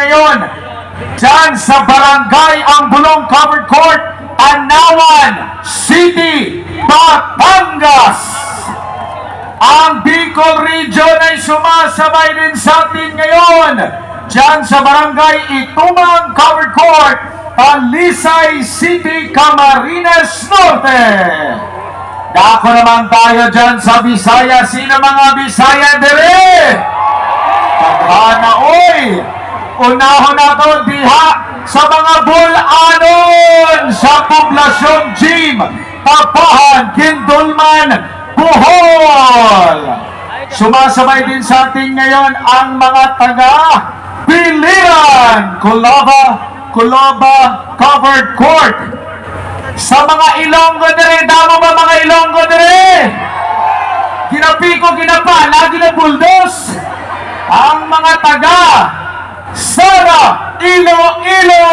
ngayon dyan sa Barangay Ambulong Covered Court, Anawan City, Batangas. Ang Bicol Region ay sumasabay din sa atin ngayon dyan sa Barangay Itumang Covered Court, Talisay City, Camarines Norte. Dako naman tayo dyan sa Bisaya. Sino mga Bisaya dire? Taghana oy! Unahon na to diha sa mga bulanon sa poblasyon Jim, Tapahan, Kindulman, Bohol. Sumasabay din sa atin ngayon ang mga taga Biliran, Kulaba, Kulaba Covered Court. Sa mga Ilonggo dire, damo ba mga Ilonggo dire? Ginapiko, ginapa, lagi na buldos. Ang mga taga Sara, Iloilo.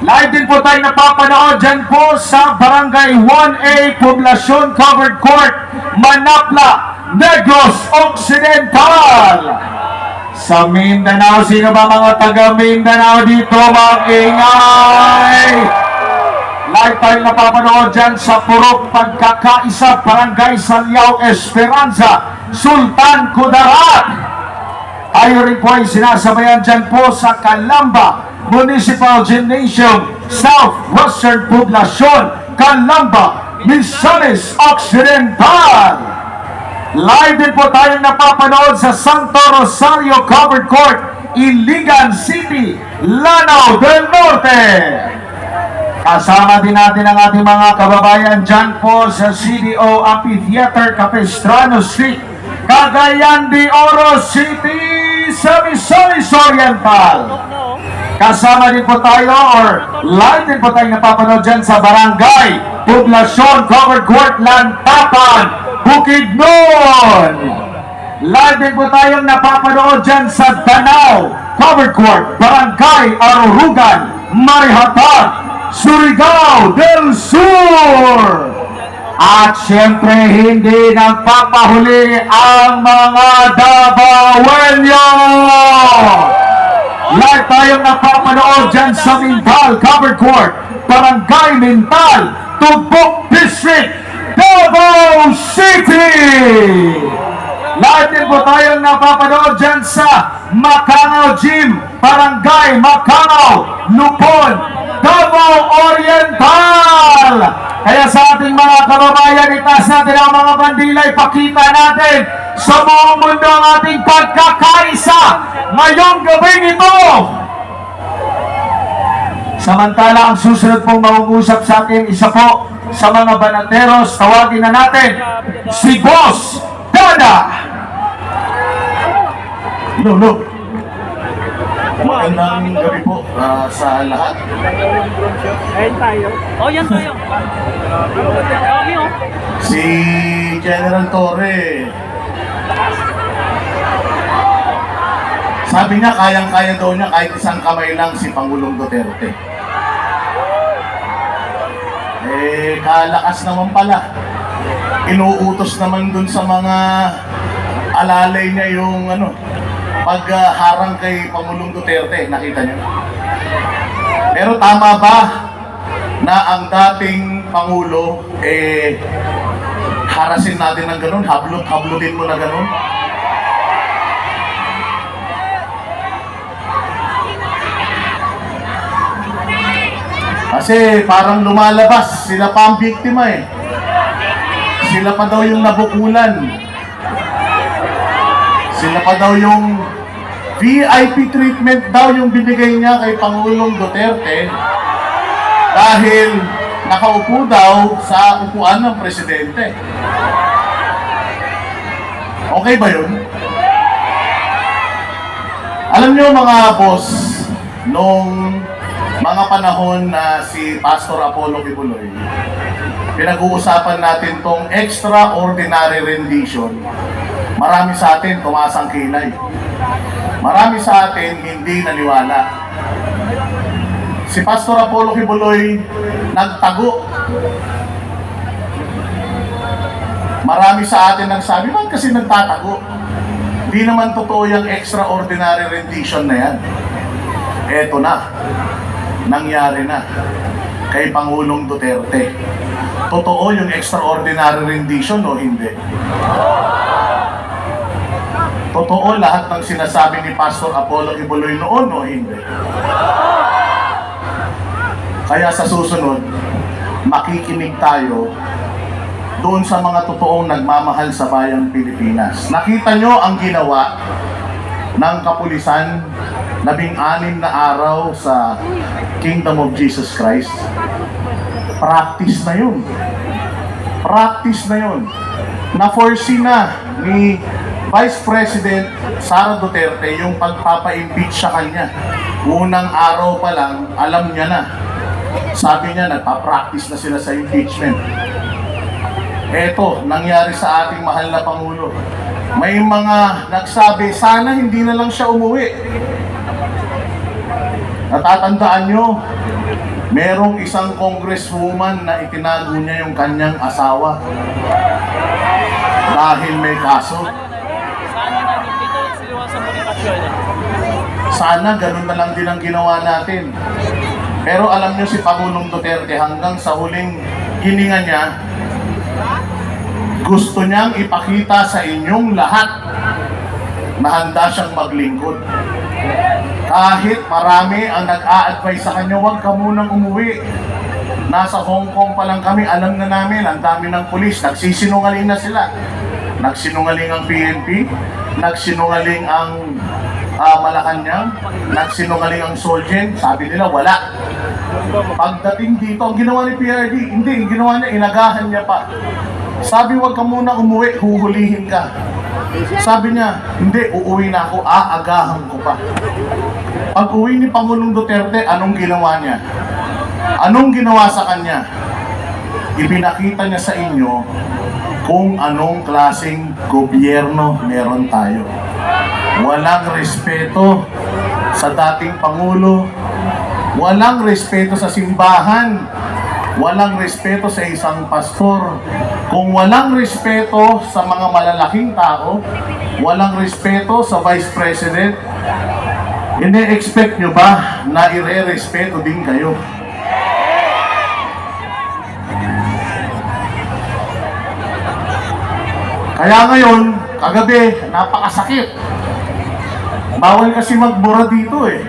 Live din po tayo napapanood dyan po sa Barangay 1A Poblacion Covered Court, Manapla, Negros Occidental. Sa Mindanao, sino ba mga taga Mindanao dito? Mag-ingay! Live tayo napapanood dyan sa Purok Pagkakaisa, Barangay Salyao, Esperanza, Sultan Kudarat. Tayo rin po ay sinasabayan dyan po sa Calamba Municipal Gymnasium, Southwestern Poblacion, Calamba, Misamis Occidental. Live din po tayo napapanood sa Santo Rosario Covered Court, Iligan City, Lanao del Norte. Kasama din natin ang ating mga kababayan dyan po sa CDO Amphitheater, Capistrano Street, Cagayan de Oro City, sa Misamis Oriental. Kasama din po tayo or live din po tayo napapanood dyan sa Barangay, Poblacion, Covered Court, Lantapan, Bukidnon. Live din po tayong napapanood dyan sa Danao, Covered Court, Barangay, Arurugan, Marihatan, Surigao del Sur. At siyempre, hindi nagpapahuli ang mga Dabawenyo! Live tayong napapanood dyan sa Mintal Covered Court, Barangay Mintal, Tugbok District, Davao City! Live din po tayong napapanood dyan sa Macangao Gym, Barangay Macangao, Lupon, Davao Oriental! Kaya sa ating mga kababayan, itaas natin ang mga bandila, ipakita natin sa buong mundo ang ating pagkakaisa ngayong gabing ito! Samantala, ang susunod pong mangungusap sa atin, isa po sa mga banateros, tawagin na natin, si Boss Dada! Lolo. Magandang gabi po ah, sa lahat. Ayun tayo. Oh, yan tayo. Kami oh. Si General Torre. Sabi niya, kayang-kaya daw niya kahit isang kamay lang si Pangulong Duterte. Eh, kalakas naman pala. Inuutos naman dun sa mga alalay niya yung ano, pagharang kay Pangulong Duterte. Nakita niyo? Pero tama ba na ang dating Pangulo, eh, harasin natin ng ganun, hablot, hablutin mo na ganun? Kasi parang lumalabas, sila pa ang biktima eh. Sila pa daw yung nabukulan. Sila pa daw yung VIP treatment daw yung binigay niya kay Pangulong Duterte dahil nakaupo daw sa upuan ng presidente. Okay ba yun? Alam niyo mga boss, nung mga panahon na si Pastor Apollo Kibuloy, pinag-uusapan natin tong extraordinary rendition. Marami sa atin tumaas ang kilay. Marami sa atin hindi naniwala. Si Pastor Apollo Kibuloy nagtago. Marami sa atin nagsabi, bakit kasi nagtatago? Di naman totoo yung extraordinary rendition na yan. Eto na. Nangyari na. Kay Pangulong Duterte. Totoo yung extraordinary rendition o hindi? Totoo lahat ng sinasabi ni Pastor Apollo Ibuloy noon o hindi? Kaya sa susunod, makikinig tayo doon sa mga totoong nagmamahal sa bayang Pilipinas. Nakita nyo ang ginawa ng kapulisan labing anim na araw sa Kingdom of Jesus Christ. Practice na yun. Practice na yun. Na-foresee na ni Vice President Sara Duterte yung pagpapa-impeach sa kanya. Unang araw pa lang, alam niya na. Sabi niya, nagpa-practice na sila sa impeachment. Eto, nangyari sa ating mahal na Pangulo. May mga nagsabi, sana hindi na lang siya umuwi. Natatandaan nyo, merong isang congresswoman na itinago niya yung kanyang asawa dahil may kaso. Sana ganun na lang din ang ginawa natin. Pero alam nyo si Pangulong Duterte hanggang sa huling hininga niya, gusto niyang ipakita sa inyong lahat na handa siyang maglingkod. Kahit marami ang nag-a-advise sa kanya, huwag ka munang umuwi. Nasa Hong Kong pa lang kami, alam na namin, ang dami ng pulis, nagsisinungaling na sila. Nagsinungaling ang PNP, nagsinungaling ang ah, Malacanang, nagsinungaling ang Solgen, sabi nila wala. Pagdating dito, ang ginawa ni PRD, hindi, ang ginawa niya, inagahan niya pa. Sabi, huwag ka muna umuwi, huhulihin ka. Sabi niya, hindi, uuwi na ako, aagahan ko pa. Pag uwi ni Pangulong Duterte, anong ginawa niya? Anong ginawa sa kanya? Ipinakita niya sa inyo kung anong klaseng gobyerno meron tayo. Walang respeto sa dating Pangulo, walang respeto sa simbahan, walang respeto sa isang pastor. Kung walang respeto sa mga malalaking tao, walang respeto sa Vice President, Ine-expect nyo ba na ire-respeto din kayo? Kaya ngayon, kagabi, napakasakit. Bawal kasi magbura dito eh.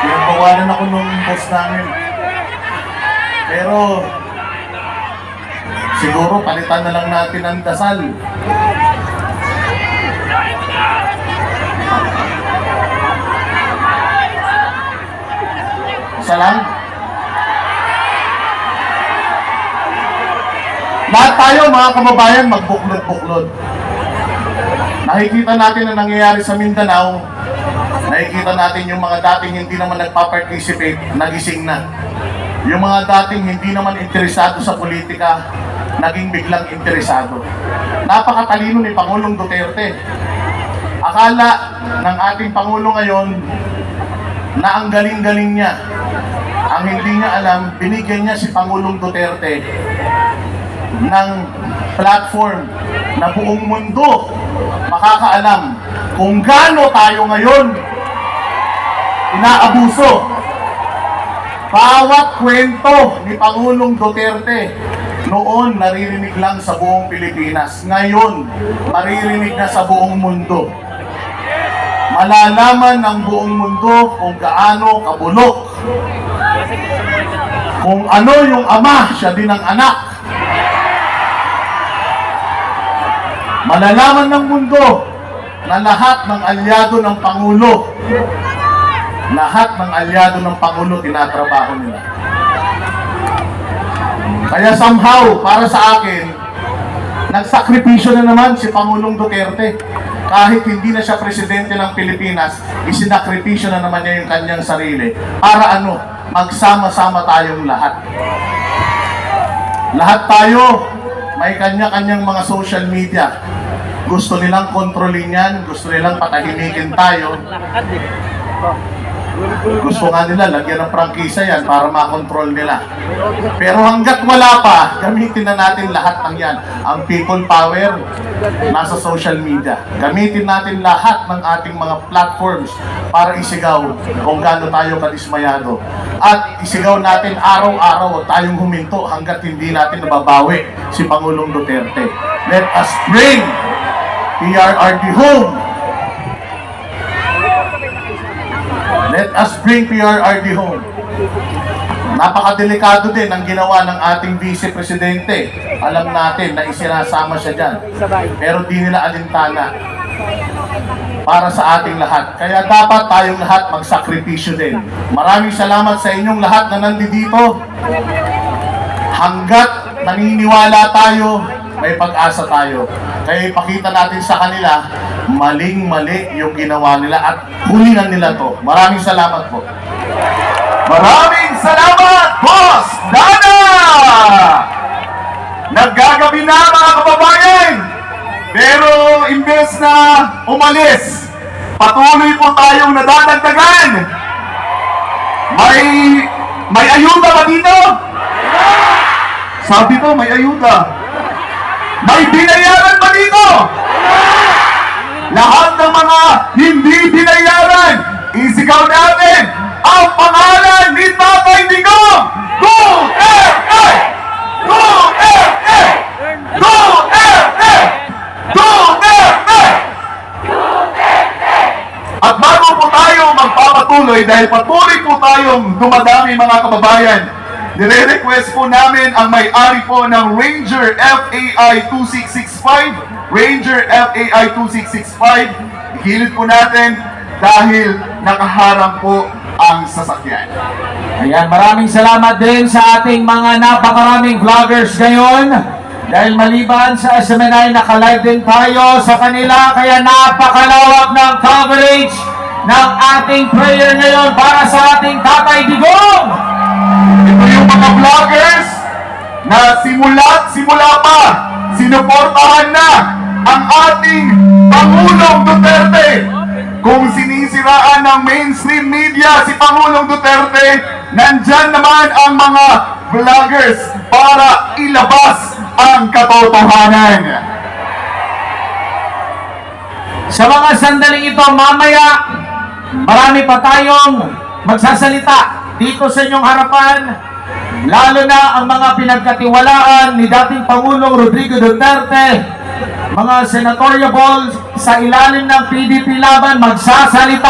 Pinagbawalan ako nung boss namin. Pero, siguro palitan na lang natin ang dasal. Isa lang? Lahat tayo mga kababayan magbuklod-buklod. Nakikita natin ang nangyayari sa Mindanao. Nakikita natin yung mga dating hindi naman nagpa-participate, nagising na. Yung mga dating hindi naman interesado sa politika, naging biglang interesado. Napakatalino ni Pangulong Duterte. Akala ng ating Pangulo ngayon na ang galing-galing niya. Ang hindi niya alam, binigyan niya si Pangulong Duterte ng platform na buong mundo makakaalam kung gaano tayo ngayon inaabuso. Bawat kwento ni Pangulong Duterte noon naririnig lang sa buong Pilipinas. Ngayon, maririnig na sa buong mundo. Malalaman ng buong mundo kung gaano kabulok. Kung ano yung ama, siya din ang anak. Malalaman ng mundo na lahat ng alyado ng Pangulo, lahat ng alyado ng Pangulo tinatrabaho nila. Kaya somehow, para sa akin, nagsakripisyo na naman si Pangulong Duterte. Kahit hindi na siya presidente ng Pilipinas, isinakripisyo na naman niya yung kanyang sarili. Para ano, magsama-sama tayong lahat. Lahat tayo, may kanya-kanyang mga social media. Gusto nilang kontrolin yan, gusto nilang patahimikin tayo. Gusto nga nila, lagyan ng prangkisa yan para makontrol nila. Pero hanggat wala pa, gamitin na natin lahat ng yan. Ang people power, nasa social media. Gamitin natin lahat ng ating mga platforms para isigaw kung gaano tayo kadismayado. At isigaw natin araw-araw tayong huminto hanggat hindi natin nababawi si Pangulong Duterte. Let us bring PRRD home. Let us bring PRRD home. Napakadelikado din ang ginawa ng ating Vice Presidente. Alam natin na isinasama siya dyan. Pero di nila alintana para sa ating lahat. Kaya dapat tayong lahat magsakripisyo din. Maraming salamat sa inyong lahat na nandito. Hanggat naniniwala tayo, may pag-asa tayo. Kaya ipakita natin sa kanila, maling-mali yung ginawa nila at hulingan nila to. Maraming salamat po. Maraming salamat, Boss Dana! Naggagabi na mga kababayan! Pero imbes na umalis, patuloy po tayong nadadagdagan. May may ayuda ba dito? Sabi ko, may ayuda. May binayaran ba dito? Lahat ng mga hindi binayaran, isigaw natin ang pangalan ni Tatay Digong! Duterte! Duterte! Duterte! Duterte! At bago po tayo magpapatuloy dahil patuloy po tayong dumadami mga kababayan, nire-request po namin ang may-ari po ng Ranger FAI 2665, Ranger FAI 2665, ihilid po natin dahil nakaharang po ang sasakyan. Ayan, maraming salamat din sa ating mga napakaraming vloggers ngayon. Dahil maliban sa SMNI, naka-live din tayo sa kanila, kaya napakalawak ng coverage ng ating prayer ngayon para sa ating Tatay Digong! Mga vloggers na simula't simula pa, sinuportahan na ang ating Pangulong Duterte. Kung sinisiraan ng mainstream media si Pangulong Duterte, nandyan naman ang mga vloggers para ilabas ang katotohanan. Sa mga sandaling ito, mamaya, marami pa tayong magsasalita dito sa inyong harapan, lalo na ang mga pinagkatiwalaan ni dating Pangulong Rodrigo Duterte, mga senatorial sa ilalim ng PDP laban magsasalita